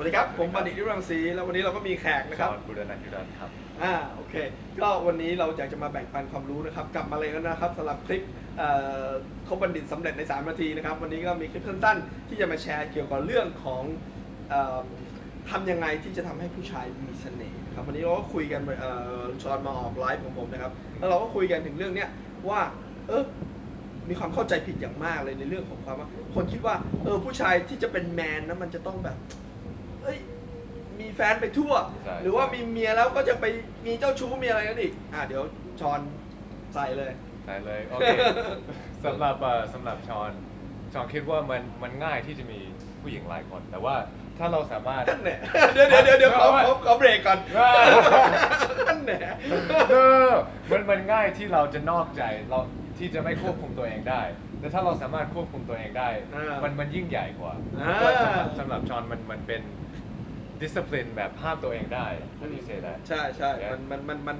วัสดีครับ ผมบัณฑิตยุรังสีแล้ววันนี้เราก็มีแขกนะครับชอนบุรณะยุรันครับ อ่าโอเค ก็วันนี้เราอยากจะมาแบ่งปันความรู้นะครับ กลับมาเลยแล้วนะครับสำหรับคลิปเอ่อคบบัณฑิตสำเร็จใน 3 นาทีนะครับ วันนี้ก็มีคลิปสั้นๆ ที่จะมาแชร์เกี่ยวกับเรื่องของเอ่อทำยังไงที่จะทำให้ผู้ชายมีเสน่ห์นะครับวันนี้เราก็คุยกันเอ่อชอนมาออกไลฟ์ของผมนะครับ แล้วเราก็คุยกันถึงเรื่องเนี้ยว่าเออ มีความเข้าใจผิดอย่างมากเลยในเรื่องของความว่าคนคิดว่าเออผู้ชายที่จะเป็นแมนนะมันจะต้องแบบ เอ้ยมีแฟนไปทั่ว ใช่หรือว่ามีเมียแล้วก็จะไปมีเจ้าชู้มีอะไรกันอีกอะเดี๋ยวชอนใส่เลยได้เลย โอเค สำหรับเอ่อสำหรับชอนชอนคิดว่ามันมันง่ายที่จะมีผู้หญิงหลายคน แต่ว่าถ้าเราสามารถ นั่นแหละเดี๋ยวเดี๋ยวเดี๋ยวเดี๋ยวขอขอขอเบรกก่อนอ่า นั่นแหละ เออมันมันง่ายที่เราจะนอกใจเราที่จะไม่ควบคุมตัวเองได้ แต่ถ้าเราสามารถควบคุมตัวเองได้ อ่ามัมันมันยิ่งใหญ่กว่าอ่าก็สำหรับสำหรับชอนมันมันเป็น discipline แบบห้ามตัวเองได้อันนี้เซได้ใช่ใช่ Yeah. มันมันมันมัน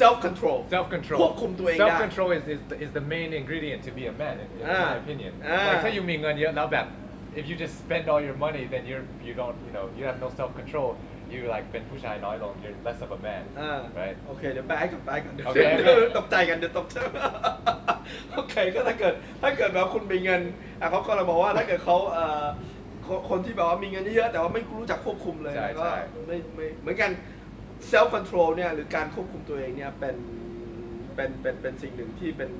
self control self control ควบคุมตัวเองได้ self control is is the, is the main ingredient to be a man in, in อ่า my opinion อ่า like ถ้าอยู่มีเงินเยอะแล้วแบบ if you just spend all your money then you're you don't you know you have no self control you like เป็นผู้ชายน้อยลง you're less of a man อ่า right โอเคเดี๋ยวแป๊กกับแป๊กกันเดี๋ยวโอเค เดี๋ยวตกใจกันเดี๋ยวตกใจโอเคก็ถ้าเกิดถ้าเกิดแบบคุณมีเงินอะเขาก็เลยบอกว่าถ้าเกิดเขาเอ่อ คนคนที่แบบว่ามีเงินเยอะๆแต่ว่าไม่รู้จักควบคุมเลยใช่ก็ใช่ ไม่ไม่เหมือนกัน self control เนี่ยหรือการควบคุมตัวเองเนี่ยเป็นเป็นเป็นเป็นสิ่งหนึ่งที่เป็น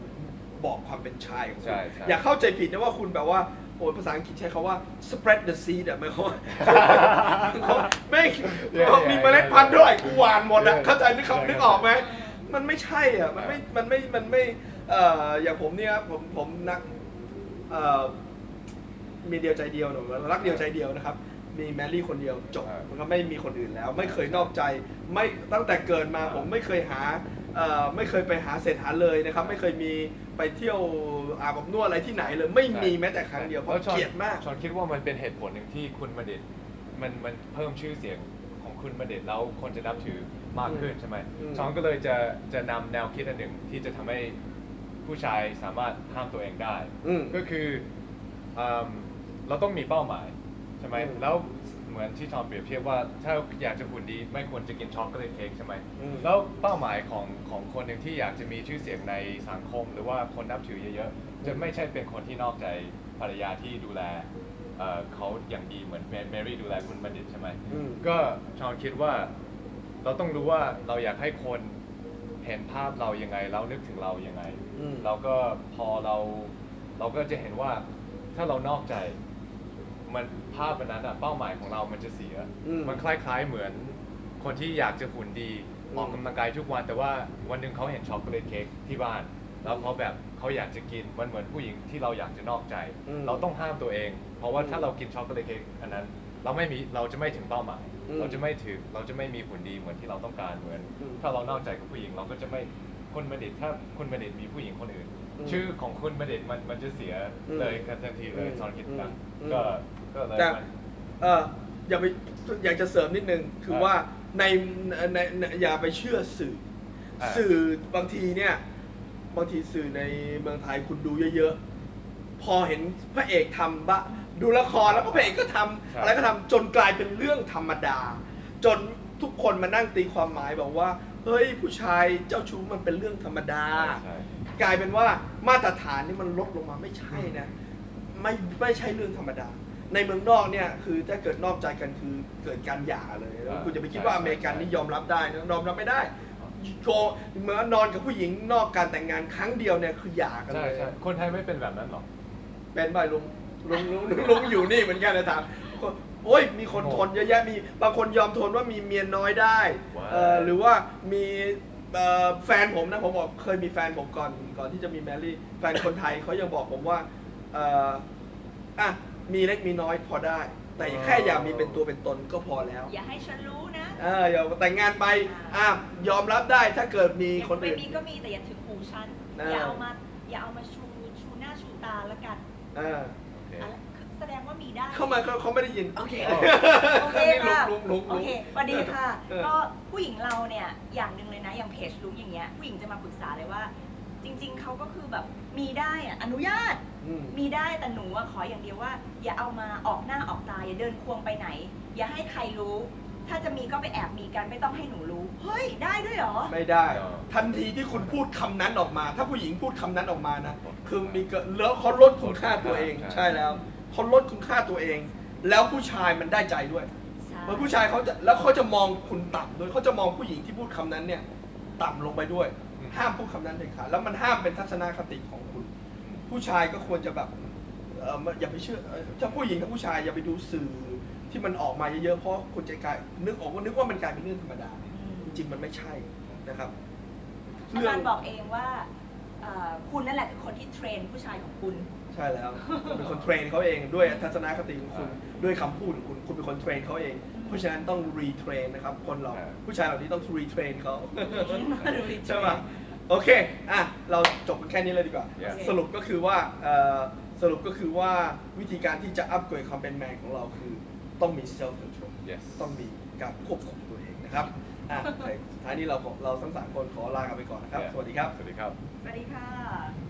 บอกความเป็นชายของคุใช่ณใช่ อย่าเข้าใจผิดนะว่าคุณแบบว่าโอ้ยภาษาอังกฤษใช้คาว่า spread the seed อะหมายความว่าไม่ง Yeah, เอามีเมล็ดพันธุ์เท่าไหร่กูหวานหมดอะ Yeah. เข้าใจนึก Yeah. คำนึกออกไหมมันไม่ใช่อะมันไม่มันไม่มันไม่เอ่ออย่างผมเนี่ยผมผมนักเอ่อ มีเดียวใจเดียวหนูรักเดียวใจเดียวนะครับ มีแมรี่คนเดียวจบอ่ามัมันก็ไม่มีคนอื่นแล้ว ไม่เคยนอกใจไม่ตั้งแต่เกิดมาอ่าผมไม่เคยหาเอ่อไม่เคยไปหาเศรษฐาเลยนะครับ ไม่เคยมีไปเที่ยวอาบอบนวดอะไรที่ไหนเลย ไม่มีแม้แต่ครั้งเดียวเพราะแล้วชอนเกลียดมากชอนคิดว่ามันเป็นเหตุผลหนึ่งที่คุณมาเด็ดมันมันเพิ่มชื่อเสียงของคุณมาเด็ดแล้วคนจะนับถือมากขึ้นใช่ไหมอืมชอนก็เลยจะจะนำแนวคิดอันหนึ่งที่จะทำให้ผู้ชายสามารถห้ามตัวเองได้อืมก็คืออืม เราต้องมีเป้าหมายใช่ไหมอืม แล้วเหมือนที่ชอนเปรียบเทียบว่าถ้าอยากจะหุ่นดีไม่ควรจะกินช็อกโกแลตเค้กใช่ไหม อืม แล้วเป้าหมายของของคนหนึ่งที่อยากจะมีชื่อเสียงในสังคม หรือว่าคนนับถือเยอะๆ จะไม่ใช่เป็นคนที่นอกใจภรรยาที่ดูแลเอ่อเขาอย่างดีเหมือนแมรี่ดูแลคุณบัณฑิตใช่ไหมอืม ก็ชอนคิดว่าเราต้องรู้ว่าเราอยากให้คนเห็นภาพเรายังไง แล้วนึกถึงเรายังไง อืม เราก็พอเราเราก็จะเห็นว่าถ้าเรานอกใจ มันภาพอันนั้นอะเป้าหมายของเรามันจะเสีย อืม มันคล้ายๆเหมือน คนที่อยากจะหุ่นดีอืมออกกำลังกายทุกวัน แต่ว่าวันหนึ่งเขาเห็นช็อกโกแลตเค้กที่บ้าน แล้วเขาแบบเขาอยากจะกินมันเหมือนผู้หญิงที่เราอยากจะนอกใจ อืมเราต้องห้ามตัวเอง เพราะว่าอืมถ้าเรากินช็อกโกแลตเค้กอันนั้น เราไม่มีเราจะไม่ถึงเป้าหมาย อืมเราจะไม่ถึงเราจะไม่มีหุ่นดีเหมือนที่เราต้องการเหมือน อืมถ้าเรานอกใจกับผู้หญิงเราก็จะไม่คุณบัณฑิตถ้าคุณบัณฑิตมีผู้หญิงคนอื่น อืมชื่อของคุณบัณฑิตมันมันจะเสียอืมเลยทันทีเลยอืมตอนคิดกันอืม ก็ ก็เลยแต่มันเอออย่าไปอยากจะเสริมนิดนึง คืออ่าว่าในในในอย่าไปเชื่อสื่ออา สื่อบางทีเนี่ย บางทีสื่อในเมืองไทยคุณดูเยอะๆ พอเห็นพระเอกทำบะดูละครแล้วก็พระเอกก็ทำใช่อะไรก็ทำจนกลายเป็นเรื่องธรรมดา จนทุกคนมานั่งตีความหมายบอกว่า เฮ้ยผู้ชายเจ้าชู้มันเป็นเรื่องธรรมดา ใช่ กลายเป็นว่ามาตรฐานนี่มันลดลงมาไม่ใช่นะ ไม่ไม่ใช่เรื่องธรรมดา ในเมืองนอกเนี่ยคือถ้าเกิดนอกใจกันคือเกิดการหย่าเลยแล้วคุณจะไปคิดว่าอเมริกันนี่ยอมรับได้นะยอมรับไม่ได้โชว์เหมื่อนนอนกับผู้หญิงนอกการแต่งงานครั้งเดียวเนี่ยคือหย่ากันใช่เลย ใช่คนไทยไม่เป็นแบบนั้นหรอก เป็นไปลุงลุงลุงลุงอยู่นี่เหมือนกันนะถามโอ้ยมีคนทนเยอะแยะมีบางคนยอมทนว่ามีเมียน้อยได้เออหรือว่ามีเอ่อแฟนผมนะผมบอกเคยมีแฟนผมก่อนก่อนที่จะมีแมรี่แฟนคนไทยเขายังบอกผมว่าเอ่ออะ มีเล็กมีน้อยพอได้ แต่แค่อย่ามีเป็นตัวเป็นตนก็พอแล้ว อย่าให้ฉันรู้นะ เอออย่าแต่งงานไปอะยอมรับได้ถ้าเกิดมีคนไม่อื่นมีก็มีแต่อย่าถึงหูฉันเอออย่าเอามาอย่าเอามาชูชูหน้าชูตาละกันเออโอเคอะไรแสดงว่ามีได้ เข้ามาเขาเขาไม่ได้ยิน โอเคอ๋อโอเคนี่ลุงค่ะลุงลุงโอเคสวัสดีค่ะเออก็ผู้หญิงเราเนี่ยอย่างหนึ่งเลยนะอย่างเพจลุงอย่างเงี้ยผู้หญิงจะมาปรึกษาเลยว่า จจริง ๆเขาก็คือแบบมีได้อะอนุญาตอืม มีได้แต่หนูอะขออย่างเดียวว่า อย่าเอามาออกหน้าออกตาอย่าเดินควงไปไหน อย่าให้ใครรู้ ถ้าจะมีก็ไปแอบมีกันไม่ต้องให้หนูรู้ เฮ้ยได้ด้วยเหรอ ไม่ได้เออทันทีที่คุณพูดคำนั้นออกมา ถ้าผู้หญิงพูดคำนั้นออกมานะ คือมีเกิดแล้วเขาลดคุณค่าตัวเอง ใช่ ใช่แล้วเขาลดคุณค่าตัวเอง แล้วผู้ชายมันได้ใจด้วยใช่เพราะผู้ชายเขาจะแล้วเขาจะมองคุณต่ำด้วยเขาจะมองผู้หญิงที่พูดคำนั้นเนี่ย ต่ำลงไปด้วย ห้ามพูดคำนั้นเด็ดขาดแล้วมันห้ามเป็นทัศนคติของคุณ ผู้ชายก็ควรจะแบบเอออย่าไปเชื่อเอ่อถ้าผู้หญิงกับผู้ชายอย่าไปดูสื่อที่มันออกมาเยอะๆเพราะคุณจะกลายนึกออกว่านึกว่ามันกลายเป็นเรื่องธรรมดาอืมจริงๆมันไม่ใช่นะครับอาจารย์บอกเองว่าเอ่อคุณนั่นแหละคือคนที่เทรนผู้ชายของคุณ ใช่แล้วคุณเป็นคนเทรนเขาเองด้วยทัศนคติของคุณด้วยคำพูดของคุณคุณเป็นคนเทรนเขาเอง เพราะฉะนั้นต้องรีเทรนนะครับคนเราใช่ผู้ชายเหล่านี้ต้องรีเทรนเขา retrain ใช่ไหม โอเค อะ เราจบกันแค่นี้เลยดีกว่า Yes สรุปก็คือว่าเอ่อสรุปก็คือว่าวิธีการที่จะอัพเกรดความเป็นแมนของเราคือ ต้องมี self control yes ต้องมีการควบคุมตัวเองนะครับ อะโอเคสุดท้ายนี้เราขอเราทั้งสามคนขอลากันไปก่อนนะครับ Yeah สวัสดีครับ สวัสดีครับ สวัสดีค่ะ